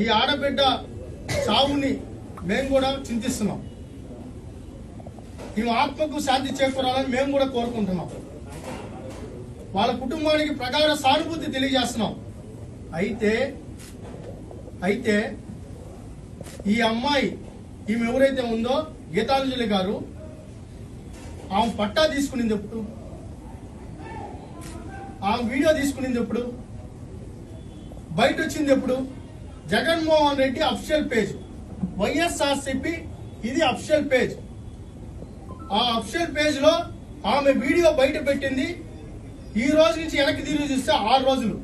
ఈ ఆడబిడ్డ సావుని మేము కూడా చింతిస్తున్నాం. ఈమె ఆత్మకు శాంతి చేకూరాలని మేము కూడా కోరుకుంటున్నాం. వాళ్ళ కుటుంబానికి ప్రగాఢ సానుభూతి తెలియజేస్తున్నాం. అయితే అయితే ఈ అమ్మాయి ఈమె ఎవరైతే ఉందో గీతాంజలి గారు ఆమె పట్టా తీసుకునింది ఎప్పుడు ఆమె వీడియో తీసుకునింది ఎప్పుడు బయట వచ్చింది ఎప్పుడు జగన్మోహన్ రెడ్డి అఫిషియల్ పేజ్. వైఎస్ఆర్సిపి ఇది అఫిషియల్ పేజ్. ఆ అఫిషియల్ పేజ్లో ఆమె వీడియో బయట పెట్టింది. ఈ రోజు నుంచి వెనక్కి తిరిగి చూస్తే ఆరు రోజులు.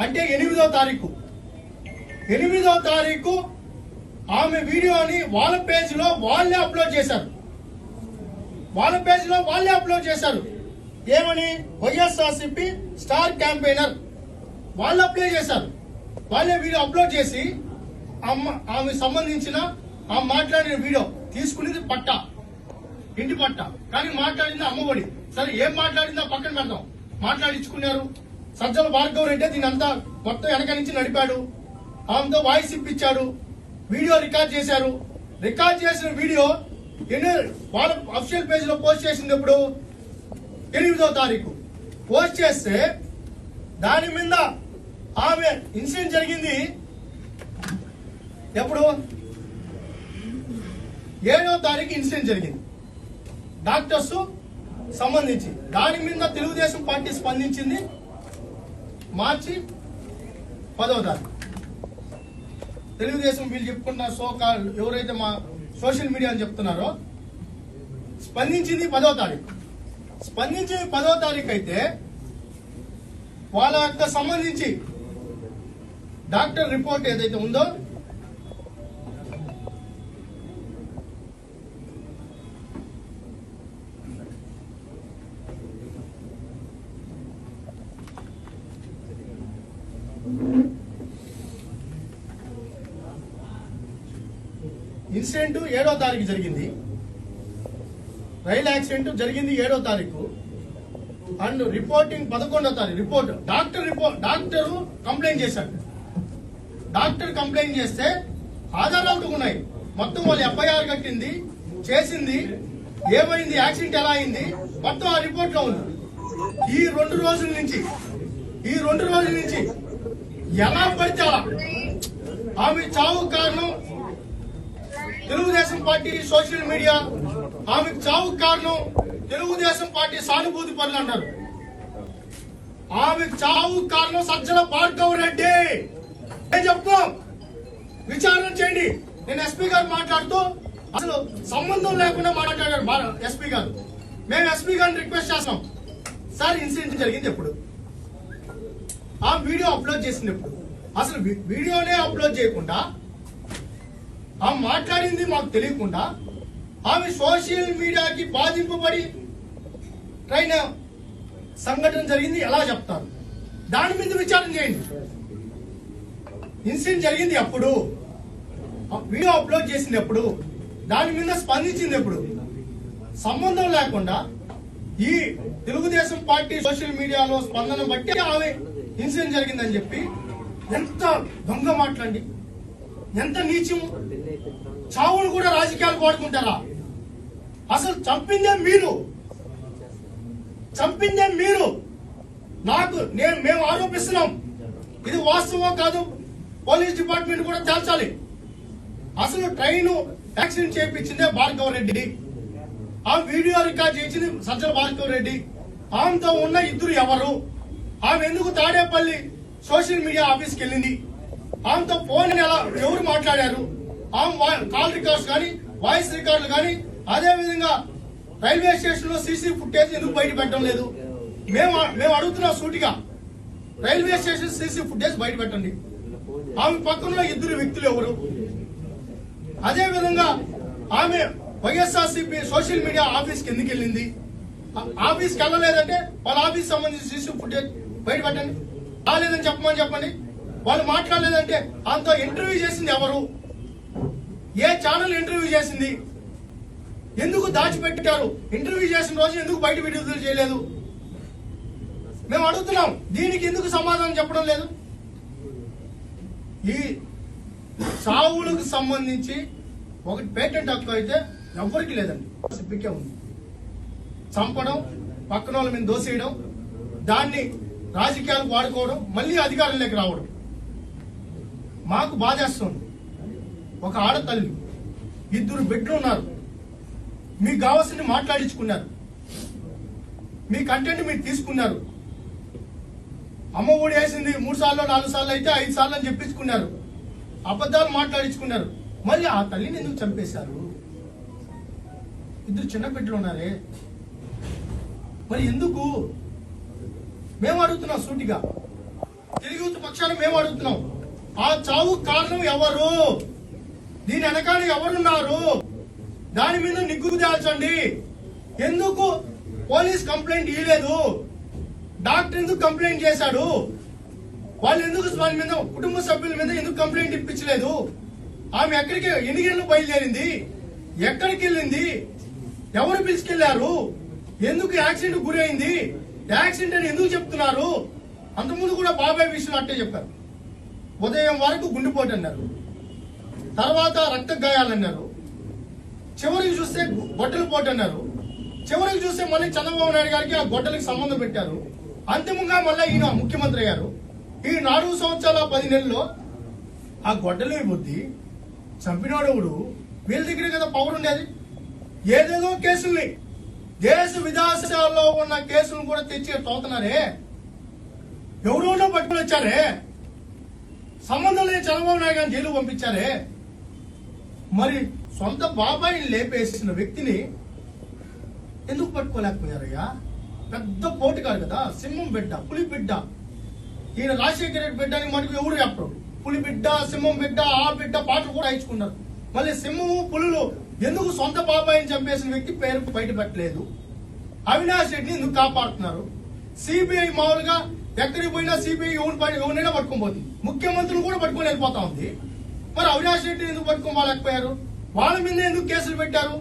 అంటే ఎనిమిదో తారీఖు. ఎనిమిదో తారీఖు ఆమె వీడియోని వాళ్ళ పేజ్లో వాళ్ళే అప్లోడ్ చేశారు. వాళ్ళ పేజ్లో వాళ్ళే అప్లోడ్ చేశారు. ఏమని? YSRCP star campaigner. వాళ్ళు అప్లై చేశారు. వాళ్ళే వీడియో అప్లోడ్ చేసి అమ్మ ఆమె సంబంధించిన ఆ మాట్లాడిన వీడియో తీసుకునేది పట్ట. ఇంటి పట్ట. కానీ మాట్లాడింది అమ్మఒడి. సరే ఏం మాట్లాడిందో పక్కన పెడదాం. మాట్లాడించుకున్నారు. సజ్జల భార్గవ్ రెడ్డి దీని అంతా మొత్తం వెనక నుంచి నడిపాడు. ఆమెతో వాయిస్ ఇప్పించాడు. వీడియో రికార్డ్ చేశారు. రికార్డ్ చేసిన వీడియో ఎన్ని వాళ్ళ అఫీషియల్ పేజ్లో పోస్ట్ చేసింది ఎప్పుడు? ఎనిమిదో తారీఖు. పోస్ట్ చేస్తే దాని మీద ఆమె ఇన్సిడెంట్ జరిగింది. ఎప్పుడు? ఏడో తారీఖు ఇన్సిడెంట్ జరిగింది. డాక్టర్స్ సంబంధించి. దాని మీద తెలుగుదేశం పార్టీ స్పందించింది. మార్చి పదవ తారీఖు. తెలుగుదేశం వీళ్ళు చెప్పుకుంటున్న సో కాల్ ఎవరైతే మా సోషల్ మీడియా అని చెప్తున్నారో స్పందించింది పదవ తారీఖు. స్పందించింది పదవ తారీఖు అయితే వాళ్ళ యొక్క సంబంధించి డాక్టర్ రిపోర్ట్ ఏదైతే ఉందో ఇన్సిడెంట్ ఏడో తారీఖు జరిగింది. రైలు యాక్సిడెంట్ జరిగింది ఏడో తారీఖు. అండ్ రిపోర్టింగ్ పదకొండో తారీఖు. Report doctor report doctor complaint చేశాడు. డాక్టర్ కంప్లైంట్ చేస్తే ఆధారాలు ఉన్నాయి. మొత్తం వాళ్ళు ఎఫ్ఐఆర్ కట్టింది చేసింది ఏమైంది యాక్సిడెంట్ ఎలా అయింది మొత్తం ఆ రిపోర్ట్లో ఉంది. ఈ రెండు రోజుల నుంచి ఈ రెండు రోజుల నుంచి ఎలా పడితే అలా ఆమె చావు కారణం తెలుగుదేశం పార్టీ సోషల్ మీడియా ఆమెకు చావు కారణం తెలుగుదేశం పార్టీ సానుభూతి పనులు అంటారు. ఆమెకు చావు కారణం సజ్జల భార్గవ్ రెడ్డి. చెప్తాం. విచారణ చేయండి. నేను ఎస్పీ గారు మాట్లాడుతూ అసలు సంబంధం లేకుండా మాట్లాడారు ఎస్పీ గారు. మేము ఎస్పీ గారిని రిక్వెస్ట్ చేస్తాం. సార్ ఇన్సిడెంట్ జరిగింది ఎప్పుడు? ఆ వీడియో అప్లోడ్ చేసింది ఎప్పుడు? అసలు వీడియోనే అప్లోడ్ చేయకుండా ఆ మాట్లాడింది మాకు తెలియకుండా ఆమె సోషల్ మీడియాకి బాధింపబడి ట్రైన్ సంఘటన జరిగింది ఎలా చెప్తారు? దాని మీద విచారణ చేయండి. ఇన్సిడెంట్ జరిగింది ఎప్పుడు వీడియో అప్లోడ్ చేసింది ఎప్పుడు దాని మీద స్పందించింది ఎప్పుడు సంబంధం లేకుండా ఈ తెలుగుదేశం పార్టీ సోషల్ మీడియాలో స్పందన బట్టి ఆమె ఇన్సిడెంట్ జరిగిందని చెప్పి ఎంత దొంగ మాట్లాడి. ఎంత నీచం. చావును కూడా రాజకీయాలు వాడుకుంటారా? అసలు చంపిందే మీరు. చంపిందే మీరు. నాకు నేను మేము ఆరోపిస్తున్నాం. ఇది వాస్తవం కాదు పోలీస్ డిపార్ట్మెంట్ కూడా తేల్చాలి. అసలు ట్రైన్ యాక్సిడెంట్ చేయించిందే భార్గవ రెడ్డి. ఆ వీడియో రికార్డ్ చేసింది సజ్జల భార్గవ రెడ్డి. ఆమెతో ఉన్న ఇద్దరు ఎవరు? ఆమె ఎందుకు తాడేపల్లి సోషల్ మీడియా ఆఫీస్కి వెళ్ళింది? ఆమెతో ఫోన్ ఎలా ఎవరు మాట్లాడారు? ఆమె కాల్ రికార్డ్స్ కానీ వాయిస్ రికార్డులు కానీ అదే విధంగా రైల్వే స్టేషన్లో సీసీ ఫుటేజ్ ఎందుకు బయట పెట్టడం లేదు? మేము మేము అడుగుతున్నాం సూటిగా. రైల్వే స్టేషన్ సీసీ ఫుటేజ్ బయట పెట్టండి. ఆమె పక్కన ఇద్దరు వ్యక్తులు ఎవరు? అదే విధంగా ఆమె వైఎస్ఆర్సీపీ సోషల్ మీడియా ఆఫీస్కి ఎందుకు వెళ్ళింది? ఆఫీస్కి వెళ్ళలేదంటే వాళ్ళ ఆఫీస్ సంబంధించి సీసీ ఫుటేజ్ బయట పెట్టండి. రాలేదని చెప్పమని చెప్పండి. వాళ్ళు మాట్లాడలేదంటే అంత ఇంటర్వ్యూ చేసింది ఎవరు? ఏ ఛానల్ ఇంటర్వ్యూ చేసింది? ఎందుకు దాచిపెట్టారు? ఇంటర్వ్యూ చేసిన రోజు ఎందుకు బయట విడుదల చేయలేదు? మేము అడుగుతున్నాం దీనికి ఎందుకు సమాధానం చెప్పడం లేదు? ఈ సావులకు సంబంధించి ఒకటి పేటెంట్ హక్కు అయితే ఎవరికి లేదండి. సిప్పికే ఉంది. చంపడం పక్కన వాళ్ళ మీద దోసేయడం దాన్ని రాజకీయాలకు వాడుకోవడం మళ్ళీ అధికారంలోకి రావడం. మాకు బాధేస్తుంది. ఒక ఆడతల్లి ఇద్దరు బిడ్డలు ఉన్నారు. మీకు కావాల్సింది మాట్లాడించుకున్నారు. మీ కంటెంట్ మీరు తీసుకున్నారు. అమ్మ ఒడి వేసింది మూడు సార్లు నాలుగు సార్లు అయితే ఐదు సార్లు అని చెప్పించుకున్నారు. అబద్ధాలు మాట్లాడించుకున్నారు. మరి ఆ తల్లిని ఎందుకు చంపేశారు? ఇద్దరు చిన్న బిడ్డలు ఉన్నారే. మరి ఎందుకు? మేము అడుగుతున్నాం సూటిగా. తెలుగు పక్షాన మేము అడుగుతున్నాం. ఆ చావు కారణం ఎవరు? దీని వెనకాల ఎవరున్నారు? దాని మీద నిగ్గు తేల్చండి ఎందుకు? పోలీస్ కంప్లైంట్ ఇవ్వలేదు డాక్టర్ ఎందుకు కంప్లైంట్ చేశాడు? వాళ్ళు ఎందుకు వాళ్ళ మీద కుటుంబ సభ్యుల మీద ఎందుకు కంప్లైంట్ ఇప్పించలేదు? ఆమె ఎక్కడికి ఎన్ని గంటలు బయలుదేరింది? ఎక్కడికి వెళ్ళింది? ఎవరు పిలుచుకెళ్ళారు? ఎందుకు యాక్సిడెంట్ గురైంది? యాక్సిడెంట్ అని ఎందుకు చెప్తున్నారు? అంతకుముందు కూడా బాబాయ్ విషయం అట్టే చెప్పారు. ఉదయం వరకు గుండెపోటు అన్నారు. తర్వాత రక్త గాయాలన్నారు చివరికి చూస్తే గొడ్డలు పోటు అన్నారు. చివరికి చూస్తే మళ్ళీ చంద్రబాబు నాయుడు గారికి ఆ గొడ్డలకు సంబంధం పెట్టారు. అంతిమంగా మళ్ళీ ఈయన ముఖ్యమంత్రి అయ్యారు. ఈ నాలుగు సంవత్సరాల పది నెలల్లో ఆ గొడ్డలి బుద్ధి చంపినోడెవడు వీళ్ళ దగ్గర కదా పవర్ ఉండేది. ఏదేదో కేసుల్ని దేశ విదేశాల్లో ఉన్న కేసులను కూడా తెచ్చి తోతున్నారే. ఎవరెవరో పట్టుకుని వచ్చారే. సంబంధం లేని చంద్రబాబు నాయుడు గారిని జైలు పంపించారే. మరి సొంత బాబాయిని లేపేసిన వ్యక్తిని ఎందుకు పట్టుకోలేకపోయారయ్యా? పెద్ద పోటుగాడు కదా సింహం బిడ్డ పులి బిడ్డ. ఈయన రాజశేఖర రెడ్డి బిడ్డ అని మనకు ఎవరు చెప్పరు. పులి బిడ్డ సింహం బిడ్డ ఆ బిడ్డ పాటలు కూడా ఇచ్చుకున్నారు మళ్ళీ సింహము పులులు ఎందుకు సొంత బాబాయిని చంపేసిన వ్యక్తి పేరు బయట పెట్టలేదు. అవినాష్ రెడ్డిని ఎందుకు కాపాడుతున్నారు? సిబిఐ మామూలుగా ఎక్కడికి పోయినా సిబిఐ ఎవరు పడి ఎవరినైనా పట్టుకొని పోతుంది. ముఖ్యమంత్రిని కూడా పట్టుకొని వెళ్ళిపోతా ఉంది. మరి అవినాష్ రెడ్డిని ఎందుకు పట్టుకోవాలకపోయారు వాళ్ళ మీద ఎందుకు కేసులు పెట్టారు?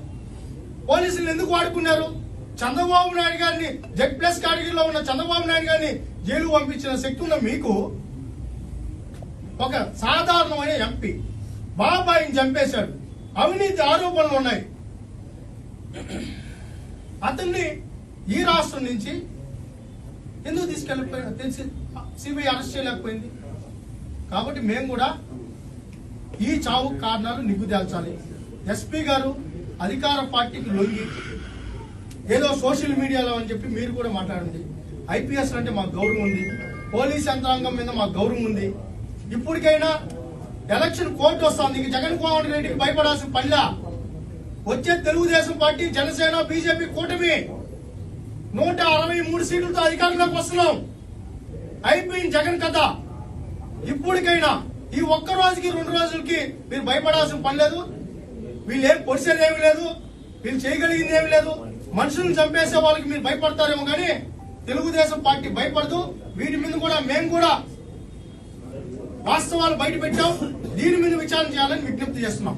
పోలీసులు ఎందుకు వాడుకున్నారు? చంద్రబాబు నాయుడు గారిని జెడ్ ప్లస్ కేటగిరీలో ఉన్న చంద్రబాబు నాయుడు గారిని జైలు పంపించిన శక్తి ఉన్న మీకు? ఒక సాధారణమైన ఎంపీ బాబాయిని చంపేశాడు. అవినీతి ఆరోపణలు ఉన్నాయి. అతన్ని ఈ రాష్ట్రం నుంచి ఎందుకు తీసుకెళ్ళిపోయినా తెలిసి సిబిఐ అరెస్ట్ చేయలేకపోయింది. కాబట్టి మేము కూడా ఈ చావు కారణాలు నిగ్గు తేల్చాలి ఎస్పీ గారు అధికార పార్టీకి లొంగి ఏదో సోషల్ మీడియాలో అని చెప్పి మీరు కూడా మాట్లాడండి. ఐపీఎస్ అంటే మాకు గౌరవం ఉంది. పోలీస్ యంత్రాంగం మీద మాకు గౌరవం ఉంది. ఇప్పటికైనా ఎలక్షన్ కోర్టు వస్తుంది. ఇంక జగన్మోహన్ రెడ్డికి భయపడాల్సిన పనిలా. వచ్చే తెలుగుదేశం పార్టీ జనసేన బీజేపీ కూటమి నూట అరవై మూడు సీట్లతో అధికారంలోకి వస్తున్నాం. అయిపోయింది జగన్ కథ. ఇప్పటికైనా ఈ ఒక్క రోజుకి రెండు రోజులకి మీరు భయపడాల్సిన పని లేదు. వీళ్ళు ఏం పొడిచేది ఏమి లేదు. వీళ్ళు చేయగలిగింది ఏమి లేదు. మనుషులను చంపేసే వాళ్ళకి మీరు భయపడతారేమో కానీ తెలుగుదేశం పార్టీ భయపడదు. వీటి మీద కూడా మేము కూడా వాస్తవాలు బయట పెట్టాం. దీని మీద విచారణ చేయాలని విజ్ఞప్తి చేస్తున్నాం.